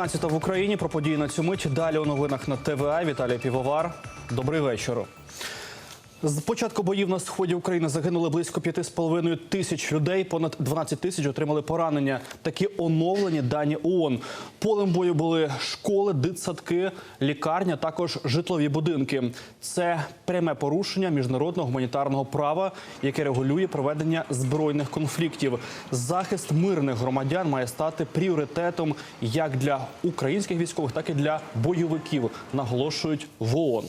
11 в Україні про події на цю мить. Далі у новинах на ТВА. Віталій Півовар. Добрий вечір. З початку боїв на сході України загинули близько 5,5 тисяч людей. Понад 12 тисяч отримали поранення. Такі оновлені дані ООН. Полем бою були школи, дитсадки, лікарня, також житлові будинки. Це пряме порушення міжнародного гуманітарного права, яке регулює проведення збройних конфліктів. Захист мирних громадян має стати пріоритетом як для українських військових, так і для бойовиків. Наголошують в ООН.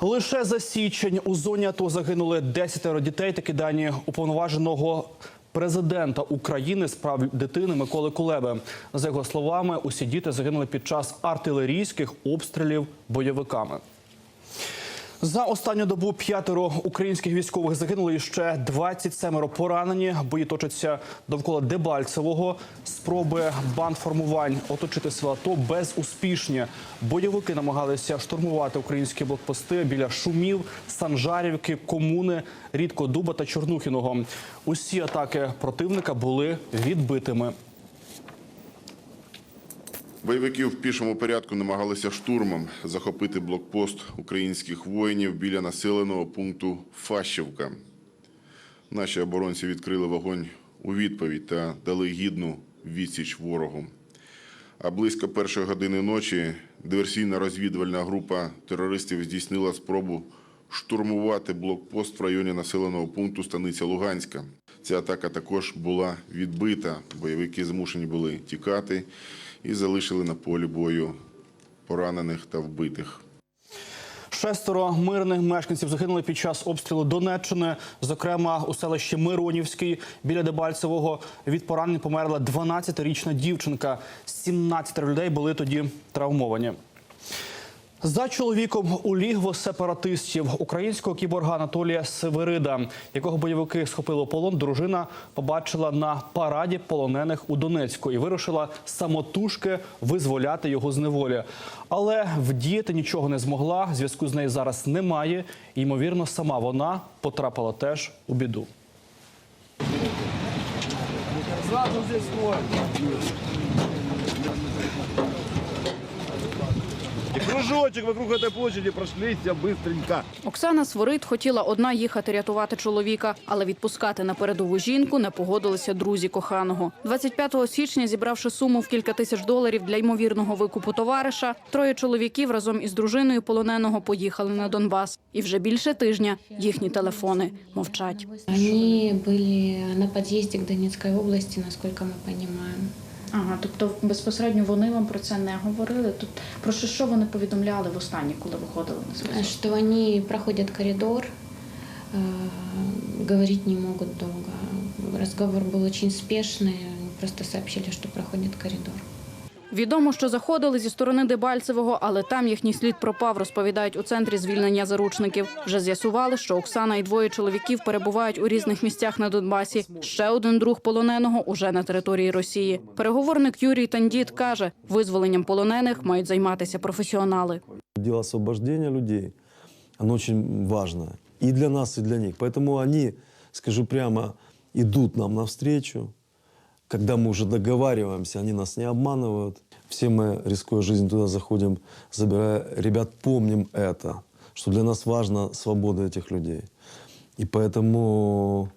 Лише за січень у зоні АТО загинули 10 дітей. Такі дані уповноваженого президента України з прав дитини Миколи Кулеби. За його словами, усі діти загинули під час артилерійських обстрілів бойовиками. За останню добу п'ятеро українських військових загинули і ще 27 поранені. Бої точаться довкола Дебальцевого. Спроби бандформувань оточити села АТО безуспішні. Бойовики намагалися штурмувати українські блокпости біля Шумів, Санжарівки, Комуни, Рідкодуба та Чорнухіного. Усі атаки противника були відбитими. Бойовики в пішому порядку намагалися штурмом захопити блокпост українських воїнів біля населеного пункту Фащівка. Наші оборонці відкрили вогонь у відповідь та дали гідну відсіч ворогу. А близько першої години ночі диверсійна розвідувальна група терористів здійснила спробу штурмувати блокпост в районі населеного пункту Станиця Луганська. Ця атака також була відбита. Бойовики змушені були тікати і залишили на полі бою поранених та вбитих. Шестеро мирних мешканців загинули під час обстрілу Донеччини. Зокрема, у селищі Миронівський біля Дебальцевого від поранень померла 12-річна дівчинка. 17 людей були тоді травмовані. За чоловіком у лігво сепаратистів українського кіборга Анатолія Северида, якого бойовики схопили полон, дружина побачила на параді полонених у Донецьку і вирушила самотужки визволяти його з неволі. Але вдіяти нічого не змогла. Зв'язку з нею зараз немає. І, ймовірно, сама вона потрапила теж у біду. Сразу здесь стой. И кружочек вокруг этой площади прошлись все быстренько. Оксана Сворит хотіла одна їхати рятувати чоловіка, але відпускати на передову жінку не погодилися друзі коханого. 25 січня, зібравши суму в кілька тисяч доларів для ймовірного викупу товариша, троє чоловіків разом із дружиною полоненого поїхали на Донбас. І вже більше тижня їхні телефони мовчать. Они были на подъезде к Донецкой области, насколько мы понимаем. Ага, тобто безпосередньо вони вам про це не говорили. Тут про що, що вони повідомляли в останнє, коли виходили на зв'язок? Что они проходят коридор, э, говорить не могут долго. Разговор был очень спешный, они просто сообщили, что проходит коридор. Відомо, що заходили зі сторони Дебальцевого, але там їхній слід пропав, розповідають у центрі звільнення заручників. Вже з'ясували, що Оксана і двоє чоловіків перебувають у різних місцях на Донбасі. Ще один друг полоненого уже на території Росії. Переговорник Юрій Тандіт каже, визволенням полонених мають займатися професіонали. Дело освобождения людей, оно очень важно и для нас, и для них. Поэтому они, скажу прямо, идут нам навстречу. Когда мы уже договариваемся, они нас не обманывают. Все мы, рискуя жизнь, туда заходим, забирая ребят, помним это, что для нас важна свобода этих людей. И поэтому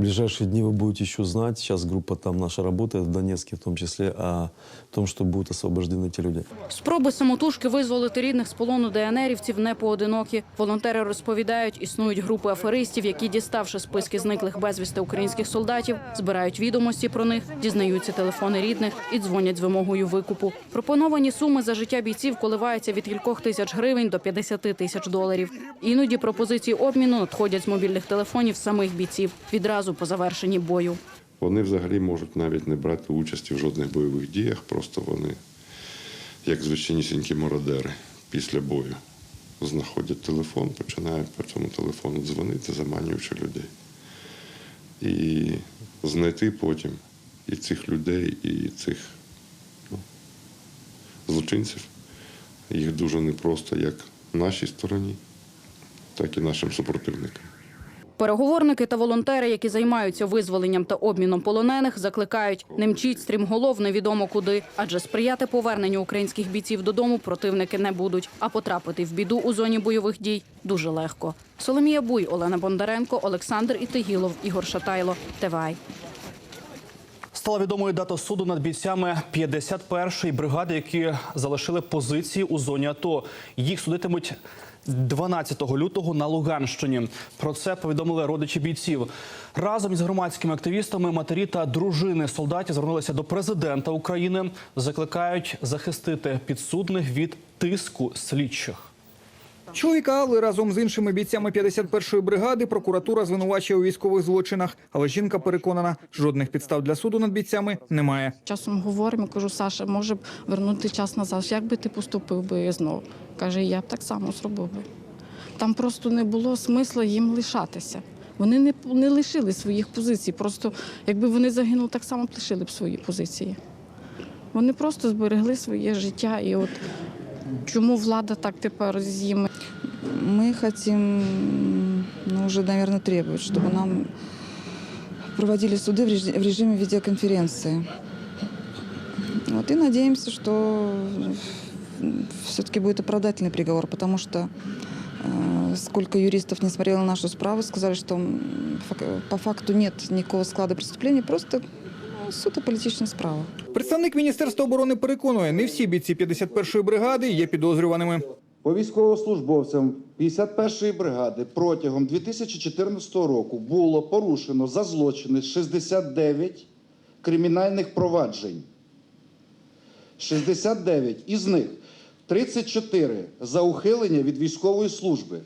в ближайшие дни вы будете еще знать, сейчас группа там наша работает, в Донецке в том числе, о том, что будут освобождены эти люди. Спроби самотужки визволити рідних з полону ДНРівців не поодинокі. Волонтери розповідають, існують групи аферистів, які, діставши списки зниклих безвісти українських солдатів, збирають відомості про них, дізнаються телефони рідних і дзвонять з вимогою викупу. Пропоновані суми за життя бійців коливаються від кількох тисяч гривень до 50 тисяч доларів. Іноді пропозиції обміну надходять з мобільних телефонів самих бійців відразу по завершенні бою. Вони взагалі можуть навіть не брати участі в жодних бойових діях, просто вони, як звичайнісінькі мародери, після бою знаходять телефон, починають по цьому телефону дзвонити, заманюючи людей. І знайти потім і цих людей, і цих ну, злочинців. Їх дуже непросто як нашій стороні, так і нашим супротивникам. Переговорники та волонтери, які займаються визволенням та обміном полонених, закликають не мчіть стрімголов невідомо куди, адже сприяти поверненню українських бійців додому противники не будуть. А потрапити в біду у зоні бойових дій дуже легко. Соломія Буй, Олена Бондаренко, Олександр Ітигілов, Ігор Шатайло. ТВАЙ. Стала відомою дата суду над бійцями 51-ї бригади, які залишили позиції у зоні АТО. Їх судитимуть 12 лютого на Луганщині. Про це повідомили родичі бійців. Разом із громадськими активістами матері та дружини солдатів звернулися до президента України. Закликають захистити підсудних від тиску слідчих. Чоловіка Алли разом з іншими бійцями 51-ї бригади прокуратура звинувачує у військових злочинах, але жінка переконана, жодних підстав для суду над бійцями немає. Часом говоримо, кажу, Саша, може б вернути час назад. Як би ти поступив би знову? Каже, я б так само зробив би. Там просто не було смисла їм лишатися. Вони не, не лишили своїх позицій. Просто якби вони загинули, так само б лишили б свої позиції. Вони просто зберегли своє життя. І от чому влада так тепер з ними? Мы хотим, ну, уже, наверное, требовать, чтобы нам проводили суды в реж- в режиме видеоконференции. Вот, и надеемся, что все-таки будет оправдательный приговор, потому что э, сколько юристов не смотрело на нашу справу, сказали, что м, фак- по факту нет никакого склада преступления, просто суд – політична справа. Представник Міністерства оборони переконує, не всі бійці 51-ї бригади є підозрюваними. По військовослужбовцям 51-ї бригади протягом 2014 року було порушено за злочини 69 кримінальних проваджень. 69. Із них 34 за ухилення від військової служби.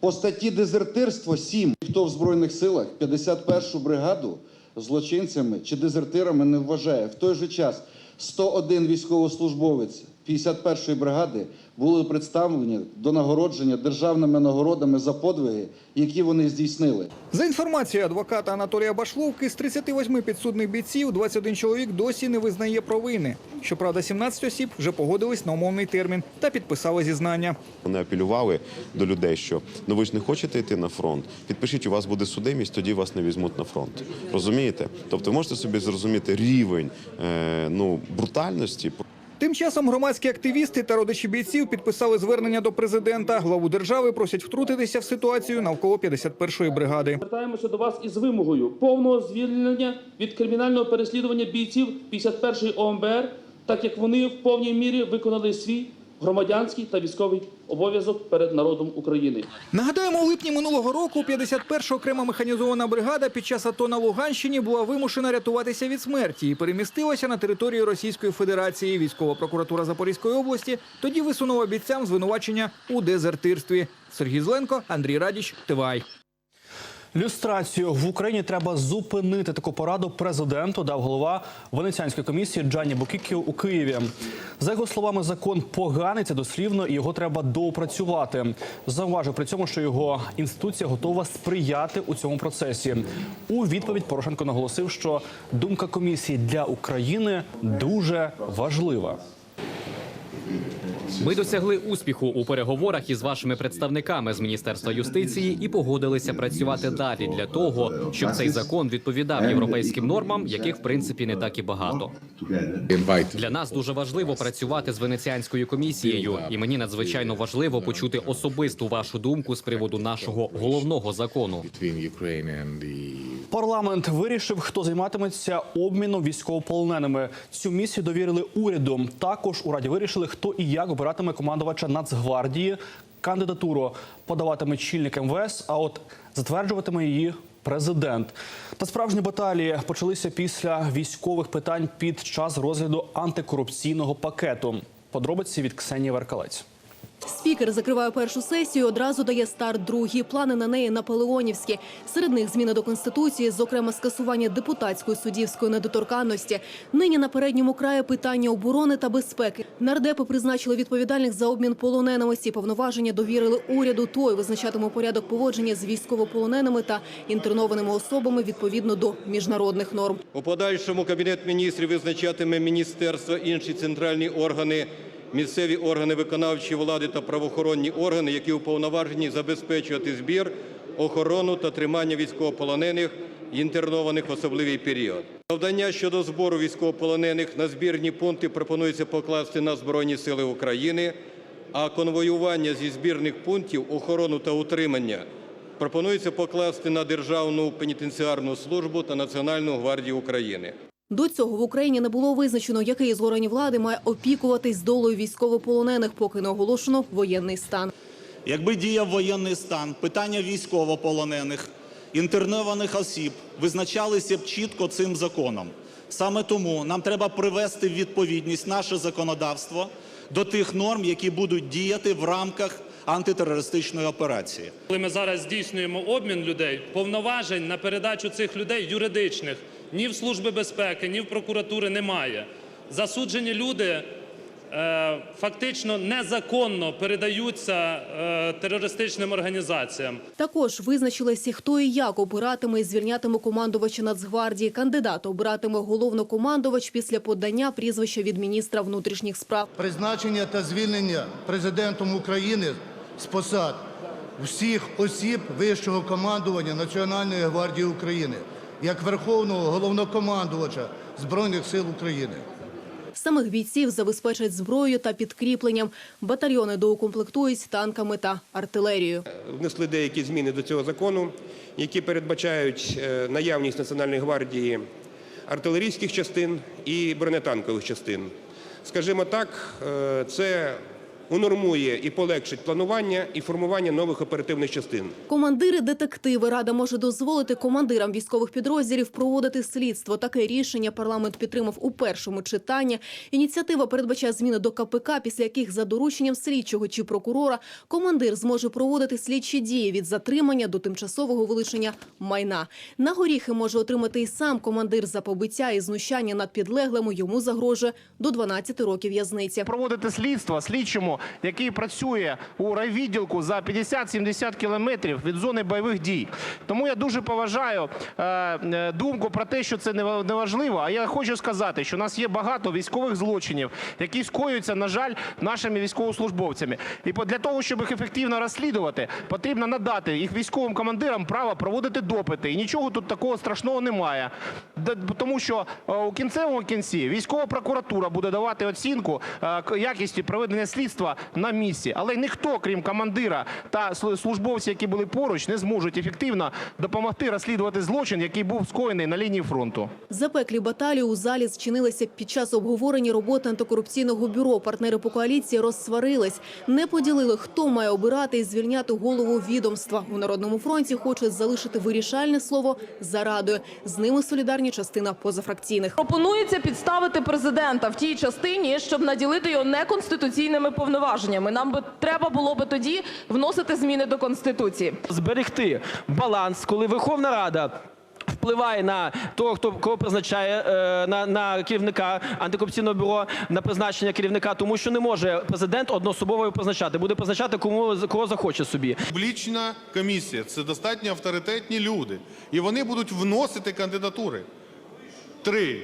По статті дезертирство 7. Хто в Збройних силах 51-шу бригаду злочинцями чи дезертирами не вважає. В той же час 101 військовослужбовець 51-ї бригади були представлені до нагородження державними нагородами за подвиги, які вони здійснили. За інформацією адвоката Анатолія Башловки, з 38 підсудних бійців 21 чоловік досі не визнає провини. Щоправда, 17 осіб вже погодились на умовний термін та підписали зізнання. Вони апелювали до людей, що ну ви ж не хочете йти на фронт. Підпишіть, у вас буде судимість, тоді вас не візьмуть на фронт. Розумієте? Тобто, можете собі зрозуміти рівень е, ну брутальності. Тим часом громадські активісти та родичі бійців підписали звернення до президента. Главу держави просять втрутитися в ситуацію навколо 51-ї бригади. Звертаємося до вас із вимогою повного звільнення від кримінального переслідування бійців 51-ї ОМБР, так як вони в повній мірі виконали свій громадянський та військовий обов'язок перед народом України. Нагадаємо, у липні минулого року 51-ша окрема механізована бригада під час АТО на Луганщині була вимушена рятуватися від смерті і перемістилася на територію Російської Федерації. Військова прокуратура Запорізької області тоді висунула бійцям звинувачення у дезертирстві. Сергій Зленко, Андрій Радіч, Тивай. Люстрацію в Україні треба зупинити. Таку пораду президенту дав голова Венеціанської комісії Джанні Букікіо у Києві. За його словами, закон поганий це дослівно, і його треба доопрацювати. Зауважив при цьому, що його інституція готова сприяти у цьому процесі. У відповідь Порошенко наголосив, що думка комісії для України дуже важлива. Ми досягли успіху у переговорах із вашими представниками з міністерства юстиції і погодилися працювати далі для того, щоб цей закон відповідав європейським нормам, яких в принципі не так і багато. Для нас дуже важливо працювати з венеціанською комісією, і мені надзвичайно важливо почути особисту вашу думку з приводу нашого головного закону. Парламент вирішив, хто займатиметься обміном військовополоненими. Цю місію довірили уряду. Також у раді вирішили, хто і як обиратиме командувача Нацгвардії. Кандидатуру подаватиме чільник МВС, а от затверджуватиме її президент. Та справжні баталії почалися після військових питань під час розгляду антикорупційного пакету. Подробиці від Ксенії Веркалець. Спікер закриває першу сесію, одразу дає старт другій. Плани на неї наполеонівські. Серед них зміни до конституції, зокрема скасування депутатської суддівської недоторканності. Нині на передньому краї питання оборони та безпеки. Нардепи призначили відповідальних за обмін полоненими. Ці повноваження довірили уряду. Той визначатиме порядок поводження з військовополоненими та інтернованими особами відповідно до міжнародних норм. У подальшому Кабінет міністрів визначатиме міністерство, інші центральні органи, місцеві органи виконавчої влади та правоохоронні органи, які уповноважені забезпечувати збір, охорону та тримання військовополонених інтернованих в особливий період. Завдання щодо збору військовополонених на збірні пункти пропонується покласти на Збройні Сили України, а конвоювання зі збірних пунктів, охорону та утримання пропонується покласти на Державну пенітенціарну службу та Національну гвардію України. До цього в Україні не було визначено, який з органів влади має опікуватись долею військовополонених, поки не оголошено воєнний стан. Якби діяв воєнний стан, питання військовополонених, інтернованих осіб визначалися б чітко цим законом. Саме тому нам треба привести відповідність наше законодавство до тих норм, які будуть діяти в рамках антитерористичної операції. Коли ми зараз здійснюємо обмін людей, повноважень на передачу цих людей юридичних ні в Служби безпеки, ні в прокуратури немає. Засуджені люди фактично незаконно передаються е, терористичним організаціям. Також визначилися, хто і як обиратиме і звільнятиме командувача Нацгвардії. Кандидат обиратиме головнокомандувач після подання прізвища від міністра внутрішніх справ. призначення та звільнення президентом України з посад всіх осіб вищого командування Національної гвардії України як Верховного головнокомандувача Збройних сил України. Самих бійців забезпечать зброєю та підкріпленням. Батальйони доукомплектують танками та артилерією. внесли деякі зміни до цього закону, які передбачають е, наявність Національної гвардії артилерійських частин і бронетанкових частин. Скажімо так, е, це унормує і полегшить планування і формування нових оперативних частин. Командири детективи рада може дозволити командирам військових підрозділів проводити слідство. Таке рішення парламент підтримав у першому читанні. Ініціатива передбачає зміни до КПК, після яких за дорученням слідчого чи прокурора командир зможе проводити слідчі дії від затримання до тимчасового вилучення майна. На горіхи може отримати і сам командир за побиття і знущання над підлеглими. Йому загрожує до 12 років в'язниці. проводити слідство слідчому, який працює у райвідділку за 50-70 кілометрів від зони бойових дій. Тому я дуже поважаю е, е, думку про те, що це не ва- не важливо. А я хочу сказати, що у нас є багато військових злочинів, які скоюються, на жаль, нашими військовослужбовцями. І для того, щоб їх ефективно розслідувати, потрібно надати їх військовим командирам право проводити допити. І нічого тут такого страшного немає. Тому що е, у кінцевому кінці військова прокуратура буде давати оцінку якісті проведення слідства на місці. Але ніхто, крім командира та сл- службовців, які були поруч, не зможуть ефективно допомогти розслідувати злочин, який був скоєний на лінії фронту. Запеклі баталії у залі зчинилися під час обговорення роботи антикорупційного бюро. Партнери по коаліції розсварились, не поділили, хто має обирати і звільняти голову відомства. У Народному фронті хочуть залишити вирішальне слово за радою. З ними солідарні частина позафракційних. Пропонується підставити президента в тій частині, щоб наділити його неконституційними повноваженнями. Нам би треба було би тоді вносити зміни до конституції. зберегти баланс, коли Верховна Рада. Впливає на того, хто кого призначає е, на, на керівника антикорупційного бюро, на призначення керівника, тому що не може президент одноособово його призначати, буде призначати кому кого захоче собі. Публічна комісія це достатньо авторитетні люди. І вони будуть вносити кандидатури. Три.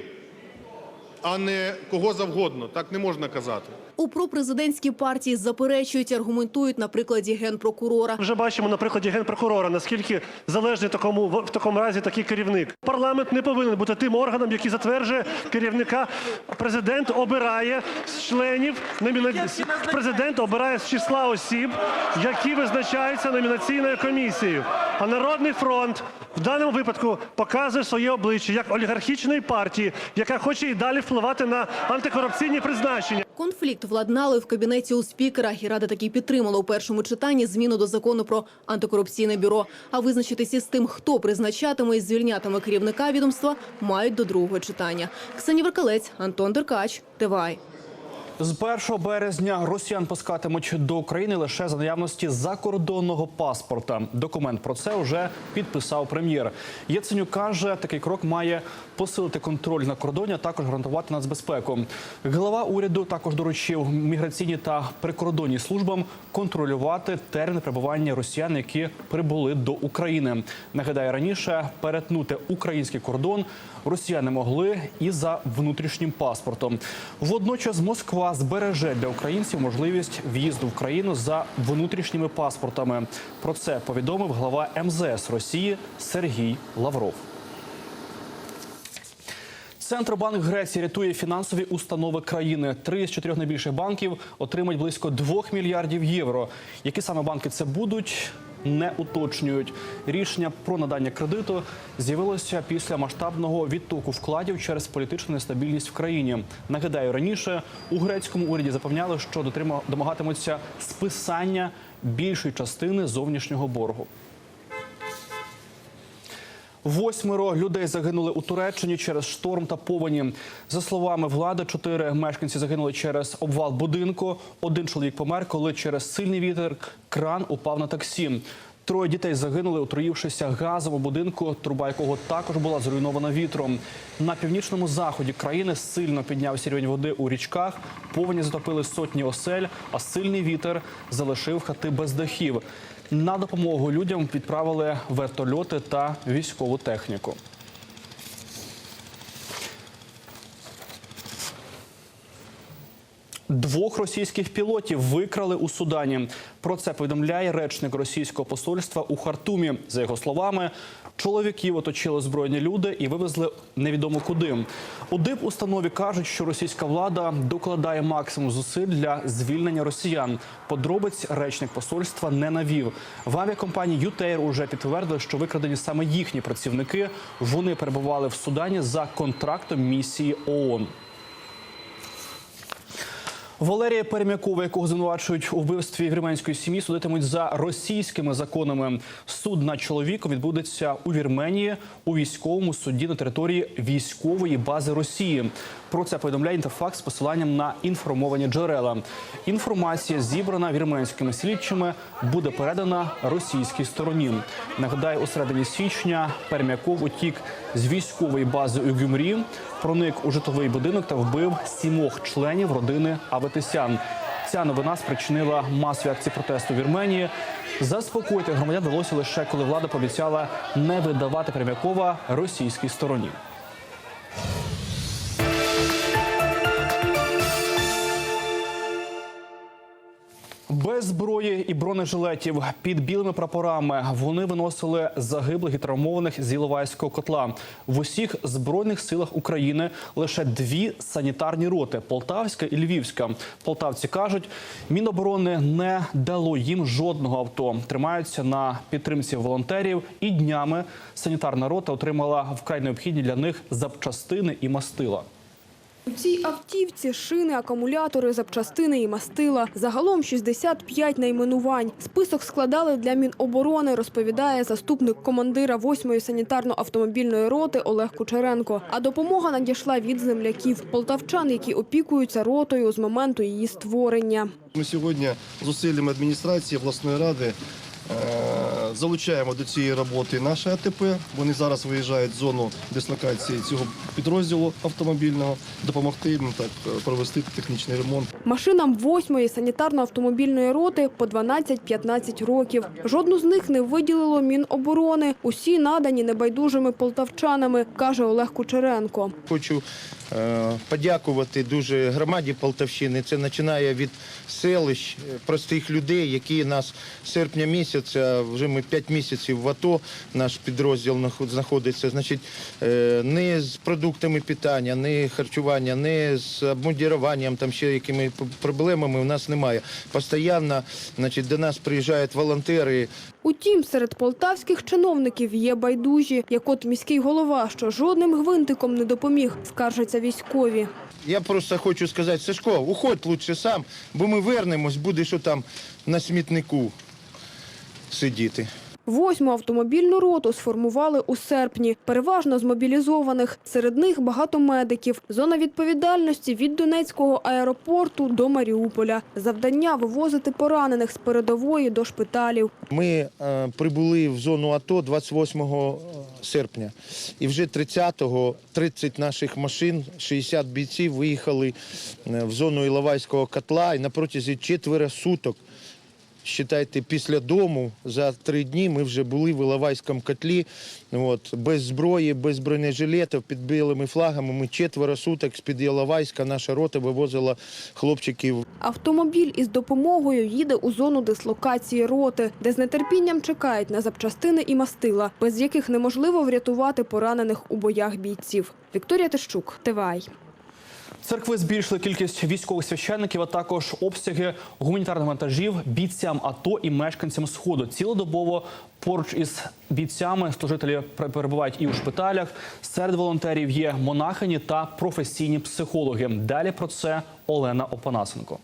А не кого завгодно. Так не можна казати. У пропрезидентській партії заперечують, аргументують на прикладі генпрокурора. Вже бачимо на прикладі генпрокурора, наскільки залежний такому в такому разі такий керівник. Парламент не повинен бути тим органом, який затверджує керівника. Президент обирає з членів номіна... Президент обирає з числа осіб, які визначаються номінаційною комісією. А народний фронт в даному випадку показує своє обличчя як олігархічної партії, яка хоче і далі впливати на антикорупційні призначення. Конфлікт владнали в кабінеті у спікера. І рада таки підтримала у першому читанні зміну до закону про антикорупційне бюро. А визначитися з тим, хто призначатиме і звільнятиме керівника відомства, мають до другого читання. Ксенія Веркалець, Антон Деркач, ТВАЙ. З 1 березня росіян пускатимуть до України лише за наявності закордонного паспорта. Документ про це вже підписав прем'єр. Яценюк каже, такий крок має посилити контроль на кордоні, а також гарантувати нацбезпеку. Голова уряду також доручив міграційні та прикордонні службам контролювати термін перебування росіян, які прибули до України. Нагадаю, раніше перетнути український кордон росіяни могли і за внутрішнім паспортом. Водночас Москва збереже для українців можливість в'їзду в країну за внутрішніми паспортами. Про це повідомив глава МЗС Росії Сергій Лавров. Центробанк Греції рятує фінансові установи країни. Три з чотирьох найбільших банків отримають близько 2 мільярдів євро. Які саме банки це будуть? Не уточнюють рішення про надання кредиту з'явилося після масштабного відтоку вкладів через політичну нестабільність в країні. Нагадаю, раніше у грецькому уряді запевняли, що домагатимуться списання більшої частини зовнішнього боргу. Восьмеро людей загинули у Туреччині через шторм та повені. За словами влади, чотири мешканці загинули через обвал будинку. Один чоловік помер, коли через сильний вітер кран упав на таксі. Троє дітей загинули, отруївшися газом у будинку, труба якого також була зруйнована вітром. На північному заході країни сильно піднявся рівень води у річках. Повені затопили сотні осель, а сильний вітер залишив хати без дахів. На допомогу людям відправили вертольоти та військову техніку. Двох російських пілотів викрали у Судані. Про це повідомляє речник російського посольства у Хартумі. За його словами, чоловіків оточили збройні люди і вивезли невідомо куди. У дип установі кажуть, що російська влада докладає максимум зусиль для звільнення росіян. Подробиць речник посольства не навів. В авіакомпанії «Ютейр» уже підтвердили, що викрадені саме їхні працівники. Вони перебували в Судані за контрактом місії ООН. Валерія Пермякова, якого звинувачують у вбивстві вірменської сім'ї, судитимуть за російськими законами. Суд над чоловіком відбудеться у Вірменії у військовому суді на території військової бази Росії. Про це повідомляє інтерфакт з посиланням на інформовані джерела. Інформація, зібрана вірменськими слідчими, буде передана російській стороні. Нагадаю, у середині січня Пермяков утік з військової бази у Гюмрі, проник у житловий будинок та вбив сімох членів родини Аветисян. Ця новина спричинила масові акції протесту в Вірменії. Заспокоїти громадян вдалося лише коли влада пообіцяла не видавати Пермякова російській стороні. Без зброї і бронежилетів під білими прапорами вони виносили загиблих і травмованих з Іловайського котла. В усіх збройних силах України лише дві санітарні роти Полтавська і Львівська. Полтавці кажуть, міноборони не дало їм жодного авто. Тримаються на підтримці волонтерів. І днями санітарна рота отримала вкрай необхідні для них запчастини і мастила. У цій автівці шини, акумулятори, запчастини і мастила. Загалом 65 найменувань. Список складали для Міноборони, розповідає заступник командира 8-ї санітарно-автомобільної роти Олег Кучеренко. А допомога надійшла від земляків, полтавчан, які опікуються ротою з моменту її створення. Ми сьогодні зусиллями адміністрації обласної ради е, залучаємо до цієї роботи наше АТП. Вони зараз виїжджають в зону дислокації цього підрозділу автомобільного, допомогти їм так провести технічний ремонт. Машинам 8-ї санітарно-автомобільної роти по 12-15 років. Жодну з них не виділило Міноборони. Усі надані небайдужими полтавчанами, каже Олег Кучеренко. Хочу подякувати дуже громаді Полтавщини. Це починає від селищ, е, простих людей, які нас серпня місяця, вже ми 5 місяців в АТО, наш підрозділ наход- знаходиться. Значить, е, не з продуктами питання, не харчування, не з обмундіруванням, там ще якими проблемами у нас немає. Постоянно значить, до нас приїжджають волонтери, Утім, серед полтавських чиновників є байдужі, як от міський голова, що жодним гвинтиком не допоміг, скаржаться військові. Я просто хочу сказати, Сашко, уходь лучше сам, бо ми вернемось, будеш там на смітнику сидіти. Восьму автомобільну роту сформували у серпні, переважно з мобілізованих. Серед них багато медиків. Зона відповідальності від Донецького аеропорту до Маріуполя. Завдання вивозити поранених з передової до шпиталів. Ми е, прибули в зону АТО 28 серпня. І вже 30-го 30 наших машин, 60 бійців виїхали е, в зону Іловайського котла і на протязі четверо суток Считайте, після дому за три дні ми вже були в Іловайському котлі. От, без зброї, без бронежилетів, під білими флагами. Ми четверо суток з-під Іловайська наша рота вивозила хлопчиків Автомобіль із допомогою їде у зону дислокації роти, де з нетерпінням чекають на запчастини і мастила, без яких неможливо врятувати поранених у боях бійців. Вікторія Тищук, ТВАЙ. Церкви збільшили кількість військових священників, а також обсяги гуманітарних вантажів бійцям АТО і мешканцям сходу. Цілодобово поруч із бійцями служителі пер- перебувають і у шпиталях. Серед волонтерів є монахині та професійні психологи. Далі про це Олена Опанасенко.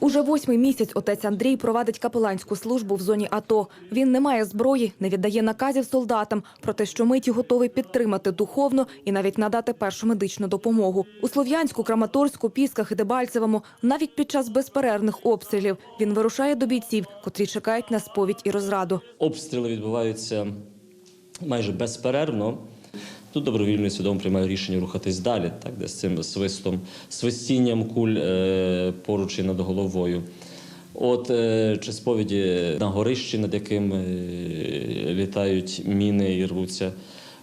Уже восьмий місяць отець Андрій провадить капеланську службу в зоні АТО. Він не має зброї, не віддає наказів солдатам, проте щомиті готовий підтримати духовно і навіть надати першу медичну допомогу. У Слов'янську, Краматорську, Пісках і Дебальцевому навіть під час безперервних обстрілів він вирушає до бійців, котрі чекають на сповідь і розраду. Обстріли відбуваються майже безперервно. Тут добровільно свідомо приймаю рішення рухатись далі, так, де з цим свистом, свистінням куль е, поруч і над головою. От е, чи сповіді на горищі, над яким е, літають міни і рвуться,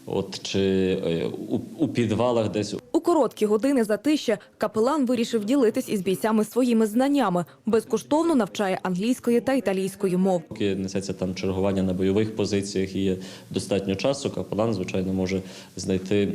от чи е, у, у підвалах десь короткі години затища капелан вирішив ділитись із бійцями своїми знаннями. Безкоштовно навчає англійської та італійської мов. Поки несеться там чергування на бойових позиціях і є достатньо часу, капелан, звичайно, може знайти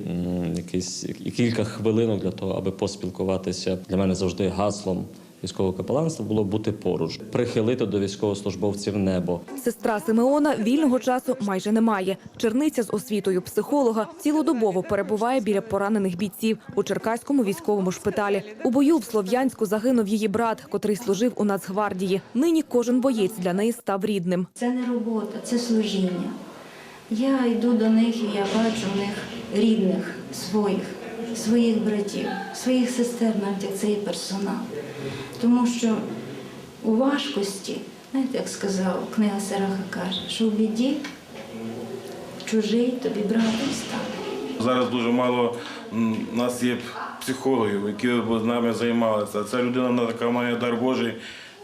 якісь кілька хвилинок для того, аби поспілкуватися. Для мене завжди гаслом військового капеланства було бути поруч, прихилити до військовослужбовців небо. Сестра Симеона вільного часу майже немає. Черниця з освітою психолога цілодобово перебуває біля поранених бійців у Черкаському військовому шпиталі. У бою в Слов'янську загинув її брат, котрий служив у Нацгвардії. Нині кожен боєць для неї став рідним. Це не робота, це служіння. Я йду до них і я бачу в них рідних своїх, своїх братів, своїх сестер, навіть як цей персонал. Тому що у важкості, знаєте, як сказав книга Сераха каже, що в біді чужий тобі братом стане. Зараз дуже мало нас є психологів, які б з нами займалися. Ця людина вона така має дар Божий,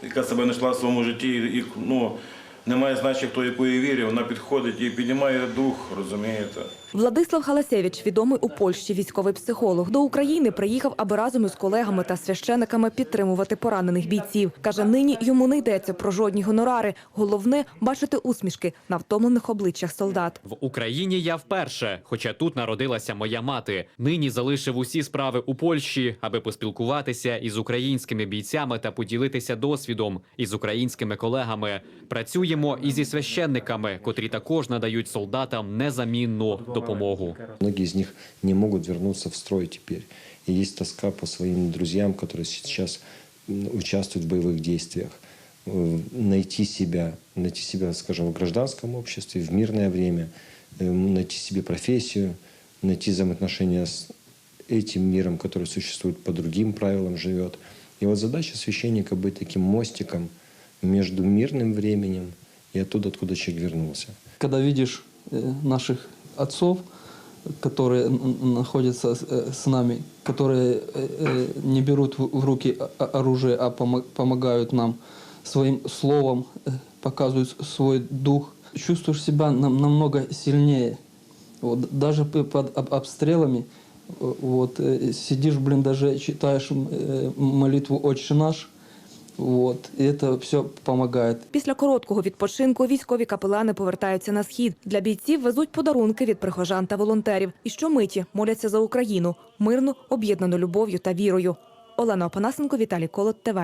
яка себе знайшла в своєму житті. І ну, немає значення, хто якої вірі, вона підходить і піднімає дух, розумієте. Владислав Галасевич, відомий у Польщі військовий психолог, до України приїхав, аби разом із колегами та священиками підтримувати поранених бійців. Каже, нині йому не йдеться про жодні гонорари. Головне бачити усмішки на втомлених обличчях солдат. В Україні я вперше, хоча тут народилася моя мати. Нині залишив усі справи у Польщі, аби поспілкуватися із українськими бійцями та поділитися досвідом із українськими колегами. Працюємо і зі священниками, котрі також надають солдатам незамінну допомогу. Многие из них не могут вернуться в строй теперь. И есть тоска по своим друзьям, которые сейчас участвуют в боевых действиях. Э, Найти себя, найти себя, скажем, в гражданском обществе, в мирное время, э, найти себе профессию, найти взаимоотношения с этим миром, который существует по другим правилам, живет. И вот задача священника быть таким мостиком между мирным временем и оттуда, откуда человек вернулся. когда видишь э, наших отцов, которые н- н- находятся с, э, с нами, которые э, э, не берут в в руки о- о- оружие, а помо- помогают нам своим словом, э, показывают с- свой дух, чувствуешь себя нам- намного сильнее. Вот, даже п- под об- обстрелами э, вот, э, сидишь, блин, даже читаешь м, э, молитву «Отче наш», вот, і це все допомагає. Після короткого відпочинку військові капелани повертаються на схід. Для бійців везуть подарунки від прихожан та волонтерів. І щомиті моляться за Україну, мирну, об'єднану любов'ю та вірою. Олена Опанасенко, Віталій Колот, ТВ.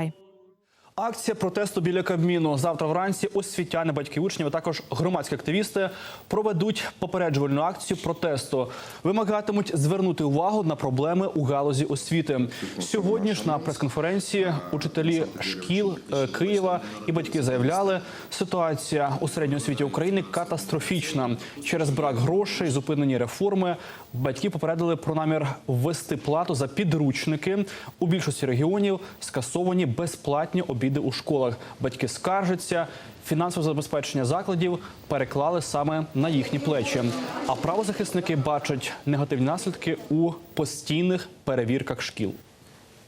Акція протесту біля Кабміну. Завтра вранці освітяни, батьки учнів, а також громадські активісти проведуть попереджувальну акцію протесту. Вимагатимуть звернути увагу на проблеми у галузі освіти. Сьогодні ж на прес-конференції учителі шкіл е, Києва і батьки заявляли, ситуація у середньої освіті України катастрофічна. Через брак грошей, зупинені реформи. Батьки попередили про намір ввести плату за підручники. У більшості регіонів скасовані безплатні обіди у школах. Батьки скаржаться, фінансове забезпечення закладів переклали саме на їхні плечі. А правозахисники бачать негативні наслідки у постійних перевірках шкіл.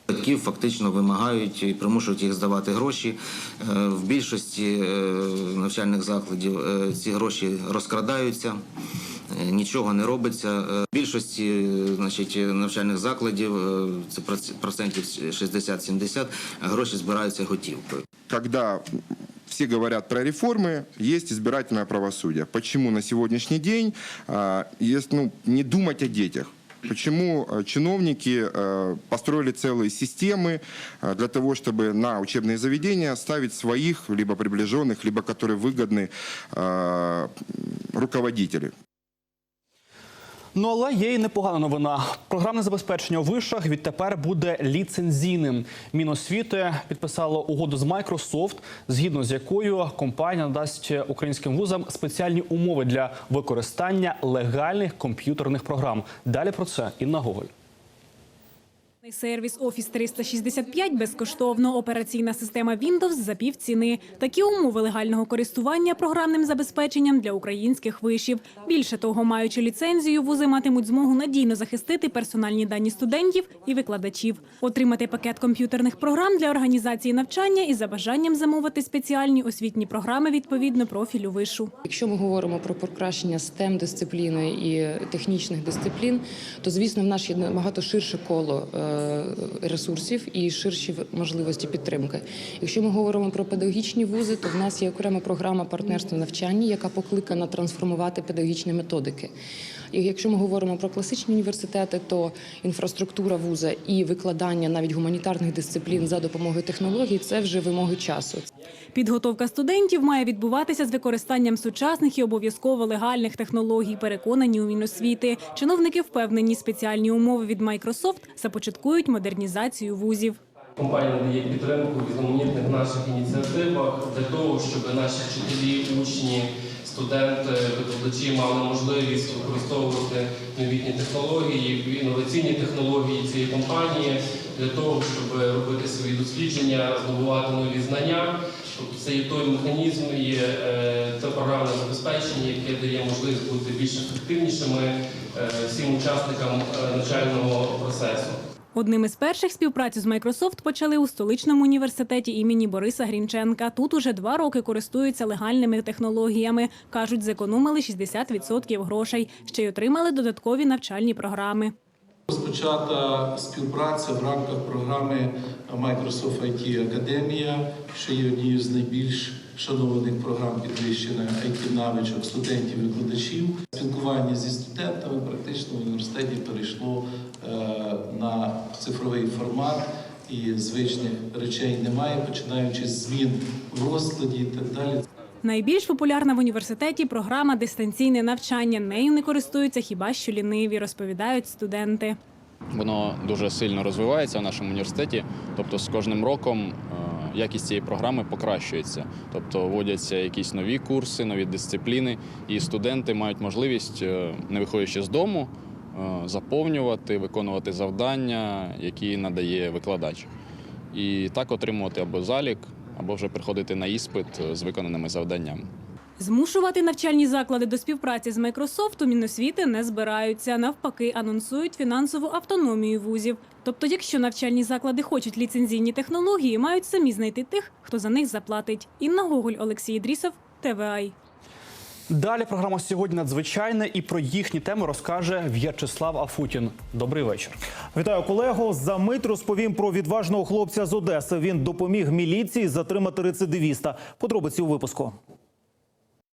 Батьків фактично вимагають і примушують їх здавати гроші. Е, В більшості е, навчальних закладів е, ці гроші розкрадаються, нічого не робиться. В більшості значить, навчальних закладів це процентів 60-70 гроші збираються готівкою. когда все говорят про реформы, есть избирательное правосудие. Почему на сегодняшний день есть, ну, не думать о детях? Почему э, чиновники э, построили целые системы э, для того, чтобы на учебные заведения ставить своих, либо приближенных, либо которые выгодны э, руководителей? Ну але є і непогана новина. Програмне забезпечення у вишах відтепер буде ліцензійним. Міносвіти підписало угоду з Microsoft, згідно з якою компанія надасть українським вузам спеціальні умови для використання легальних комп'ютерних програм. Далі про це Інна Гоголь. Сервіс Office 365 безкоштовно. Операційна система Windows за півціни. Такі умови легального користування програмним забезпеченням для українських вишів. Більше того, маючи ліцензію, вузи матимуть змогу надійно захистити персональні дані студентів і викладачів, отримати пакет комп'ютерних програм для організації навчання і за бажанням замовити спеціальні освітні програми відповідно профілю вишу. Якщо ми говоримо про покращення stem дисципліни і технічних дисциплін, то звісно в нас є набагато ширше коло е, ресурсів і ширші можливості підтримки. Якщо ми говоримо про педагогічні вузи, то в нас є окрема програма партнерства навчання, яка покликана трансформувати педагогічні методики. І якщо ми говоримо про класичні університети, то інфраструктура вуза і викладання навіть гуманітарних дисциплін за допомогою технологій це вже вимоги часу. Підготовка студентів має відбуватися з використанням сучасних і обов'язково легальних технологій, переконані у Міносвіти. Чиновники впевнені, спеціальні умови від Microsoft започаткують модернізацію вузів. Компанія надає підтримку в різноманітних наших ініціативах для того, щоб наші вчителі, учні, студенти, викладачі мали можливість використовувати новітні технології, інноваційні технології цієї компанії для того, щоб робити свої дослідження, здобувати нові знання. Тобто це є той механізм, є е, це програмне забезпечення, яке дає можливість бути більш ефективнішими е, всім учасникам е, навчального процесу. Одним із перших співпрацю з Microsoft почали у столичному університеті імені Бориса Грінченка. Тут уже два роки користуються легальними технологіями. кажуть, зекономили 60% грошей, ще й отримали додаткові навчальні програми. Розпочата співпраця в рамках програми Microsoft IT Академія, що є однією з найбільш шанованих програм підвищення it навичок студентів-викладачів. Спілкування зі студентами практично в університеті перейшло е, на цифровий формат і звичних речей немає, починаючи з змін в розкладі і так далі. Найбільш популярна в університеті програма дистанційне навчання. Нею не користуються хіба що ліниві, розповідають студенти. Воно дуже сильно розвивається в нашому університеті. Тобто з кожним роком е, якість цієї програми покращується. Тобто вводяться якісь нові курси, нові дисципліни, і студенти мають можливість, е, не виходячи з дому, е, заповнювати, виконувати завдання, які надає викладач. І так отримувати або залік, або вже приходити на іспит е, з виконаними завданнями. Змушувати навчальні заклади до співпраці з Microsoft у Міносвіти не збираються. Навпаки, анонсують фінансову автономію вузів. Тобто, якщо навчальні заклади хочуть ліцензійні технології, мають самі знайти тих, хто за них заплатить. Інна Гоголь, Олексій Ідрісов, ТВАЙ. Далі програма сьогодні надзвичайна і про їхні теми розкаже В'ячеслав Афутін. Добрий вечір. Вітаю колего. За мить розповім про відважного хлопця з Одеси. Він допоміг міліції затримати рецидивіста. Подробиці у випуску.